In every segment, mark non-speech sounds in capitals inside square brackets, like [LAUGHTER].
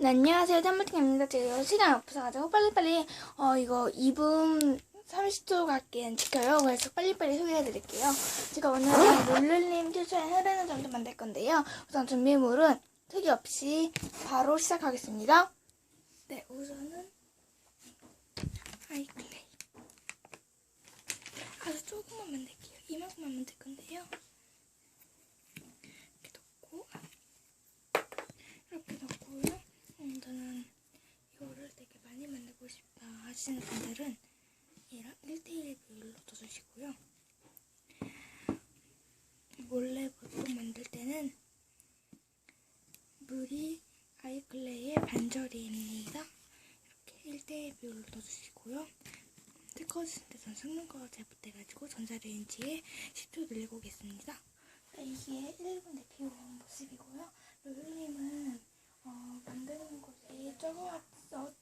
네, 안녕하세요. 짬물팅입니다. 제가 시간이 없어가지고 빨리빨리, 어, 이거 2분 30초 밖에 안 지켜요. 그래서 빨리빨리 소개해드릴게요. 제가 오늘 룰루님 추천 흐르는 점도 만들 건데요. 우선 준비물은 특이 없이 바로 시작하겠습니다. 네, 우선은 아이클레이. 아주 조금만 만들게요. 이만큼만 만들 건데요. 이렇게 넣고, 이렇게 넣고요. 음, 저는 이거를 되게 많이 만들고 싶다 하시는 분들은 얘랑 1대1 비율로 넣어주시고요. 몰래 보통 만들 때는 물이 아이클레이의 반절입니다. 이렇게 1대1 비율로 넣어주시고요. 뜨거워질 때전 섞는 거 잘못해가지고 전자레인지에 10초 돌리고 오겠습니다. 네, 이게 1분 데피고 온 모습이고요. 룰루님은 어, 만드는 곳이 좁아, 어,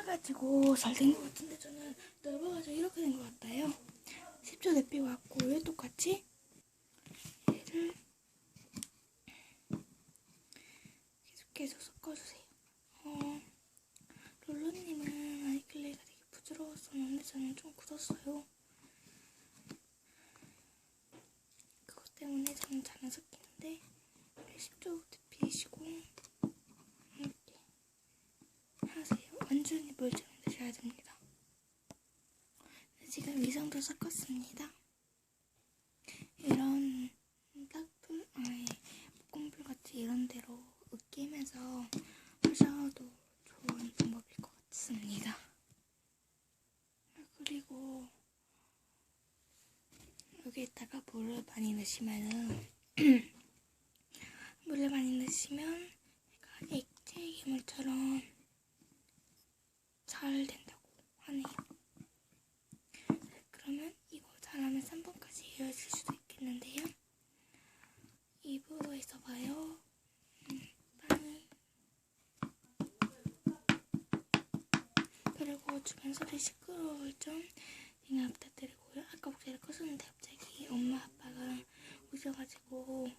좁아가지고 잘 된 것 같은데 저는 넓어가지고 이렇게 된 것 같아요. 10초 내피고 왔고요. 똑같이 얘를 계속 계속 섞어주세요. 어, 롤러님은 아이클레이가 되게 부드러웠었는데 저는 좀 굳었어요. 그것 때문에 저는 잘안 섞이는데 10초 데피시고 이렇게 하세요. 완전히 물처럼 드셔야 됩니다. 네, 지금 위성도 섞었습니다. 이런 딱품, 아니 볶음불 같이 이런 데로 으깨면서 하셔도 좋은 방법일 것 같습니다. 아, 그리고 여기에다가 물을 많이 넣으시면은 [CLEARS THROAT] 물을 많이 넣으시면 액체 괴물처럼 잘 된다고 하네요. 그러면 이거 잘하면 3번까지 이어질 수도 있겠는데요. 2부에서 봐요. 음, 빵이. 그리고 주변 소리 시끄러울 점 양해 부탁드리고요. 아까 목소리가 컸었는데 갑자기 엄마 아빠가 오셔가지고